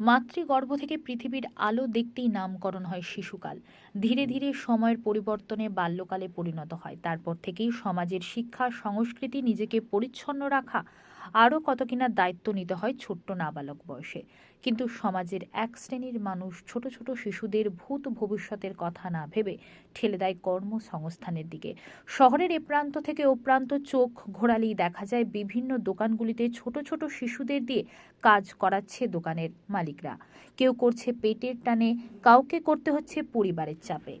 মাতৃগর্ভ থেকে পৃথিবীর আলো দেখতেই নামকরণ হয় শিশুকাল। ধীরে ধীরে সময়ের পরিবর্তনে বাল্যকালে পরিণত হয়। তারপর থেকেই সমাজের শিক্ষা সংস্কৃতি নিজেকে পরিচ্ছন্ন রাখা আরও কত কিনা দায়িত্ব নিতে হয় ছোট্ট নাবালক বয়সে। কিন্তু সমাজের এক শ্রেণির মানুষ ছোট ছোট শিশুদের ভূত ভবিষ্যতের কথা না ভেবে ঠেলে দেয় কর্মসংস্থানের দিকে। শহরের এ প্রান্ত থেকে ও প্রান্ত চোখ ঘোরালেই দেখা যায় বিভিন্ন দোকানগুলিতে ছোট ছোট শিশুদের দিয়ে কাজ করাচ্ছে দোকানের মালিকরা। কেউ করছে পেটের টানে, কাউকে করতে হচ্ছে পরিবারের চাপে।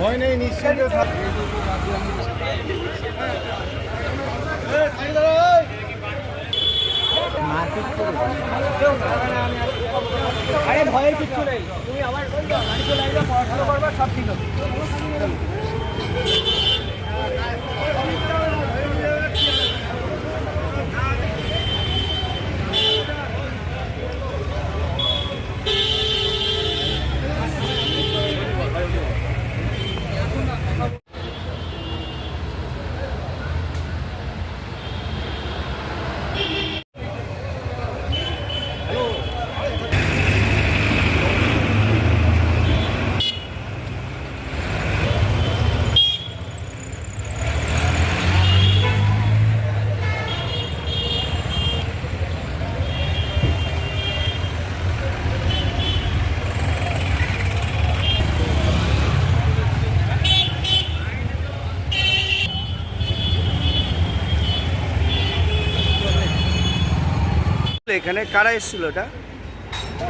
ভয় নেই। নিশ্চিন্ত থাকবে আরে ভয়ের কিচ্ছু নেই। তুমি আমার গাড়ি চলে আসবে পড়াশোনা করবে, সব ঠিক হবে এখানে কারা এসেছিল এটা?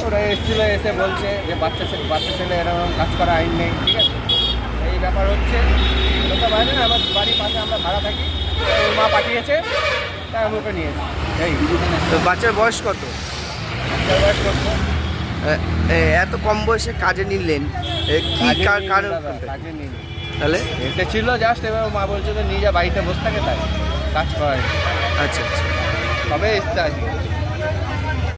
ওরা এসেছিল এসে বলছে যে বাচ্চা ছেলে বাচ্চা ছেলে এরকম কাজ করা আইন নেই ঠিক আছে? এই ব্যাপার হচ্ছে ওটা বাইরে না আমার বাড়ির পাশে আমরা ভাড়া থাকি ওর মা পাঠিয়েছে তাই আমি ওকে নিয়েছি এই। তো বাচ্চার বয়স কত? বাচ্চার বয়স কত? এত কম বয়সে কাজে নিলেন কি কার- কারণ কাজে নিইনি। তাহলে? এসেছিল জাস্ট এবার মা বলছে যে নিয়ে যা বাড়িতে বসে থাকে তাই কাজ করায়। আচ্ছা আচ্ছা। তবে এসছে আজকে।